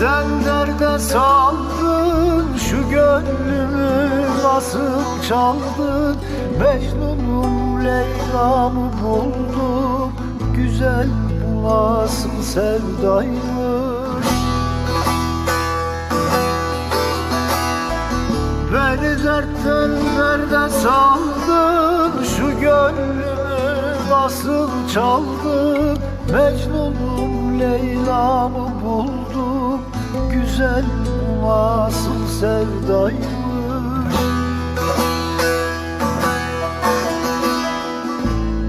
derde saldın Şu gönlümü nasıl çaldın. Mecnun'um Leyla'mı buldum Güzel bu nasıl sevdaymış. Beni dertten derde saldın Şu gönlümü nasıl çaldın Mecnun'um Leyla'mı buldum Güzel bu nasıl sevdaymış.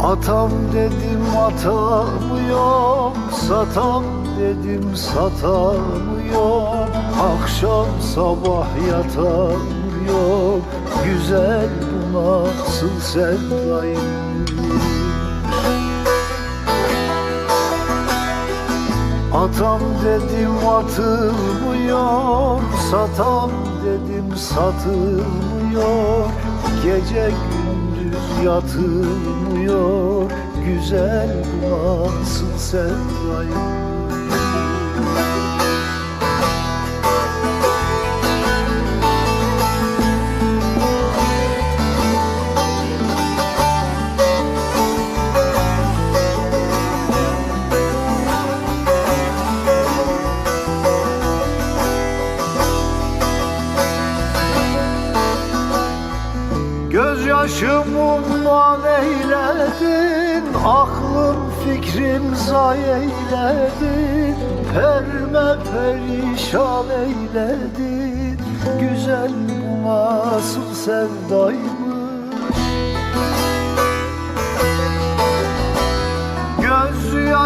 Atam dedim atamıyorum. Satam dedim satamıyorum. Akşam sabah yatamıyorum. Güzel bu nasıl sevdaymış Atam dedim atılmıyor. Satam dedim satılmıyor. Gece gündüz yatılmıyor. Güzel bu nasıl sevdayım Gözyaşımı eyledin Aklım fikrim zay eyledin Perme perişan eyledin. Güzel bu nasıl sevdaymış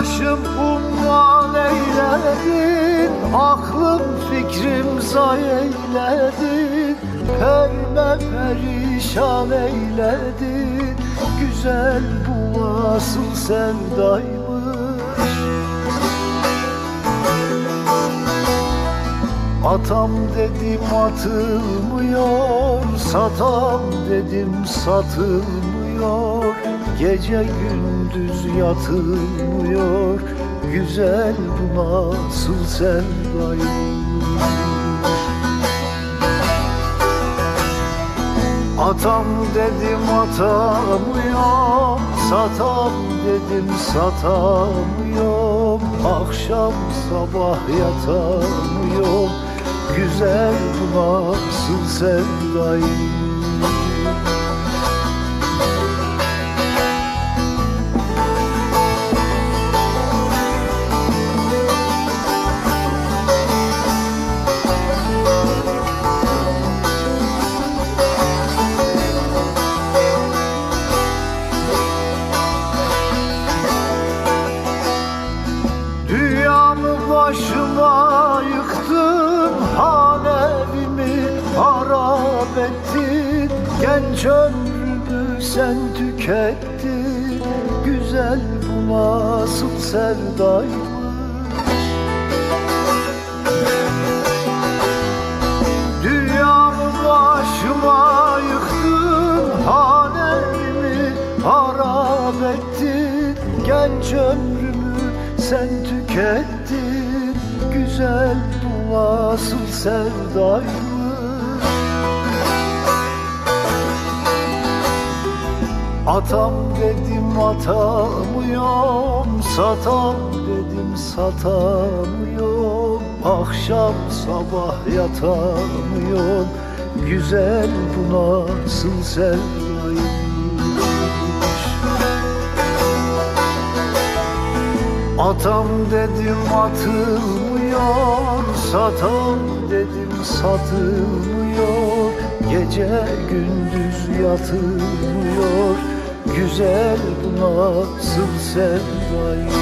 Gözyaşım umman eyledin Aklım fikrim zay eyledin. Perme perişan eyledin Güzel bu nasıl sevdaymış Atam dedim atılmıyor Satam dedim satılmıyor Gece gündüz yatılmıyor Güzel bu nasıl sevdaymış Atam dedim atamıyorum Satam dedim satamıyorum. Akşam sabah yatamıyorum Güzel bu nasıl sevdayım ettin Genç ömrümü sen tükettin Güzel bu nasıl sevdaymış. Dünyamı başıma yıktın Hanevimi harap ettin. Genç ömrümü sen tükettin. Güzel bu nasıl sevdaymış Atam dedim atamıyorum. Satam dedim satamıyorum. Akşam sabah yatamıyorum. Güzel bu nasıl sevdaymış Atam dedim atılmıyor. Satam dedim satılmıyor. Gece gündüz yatılmıyor Güzel nasıl sevdayım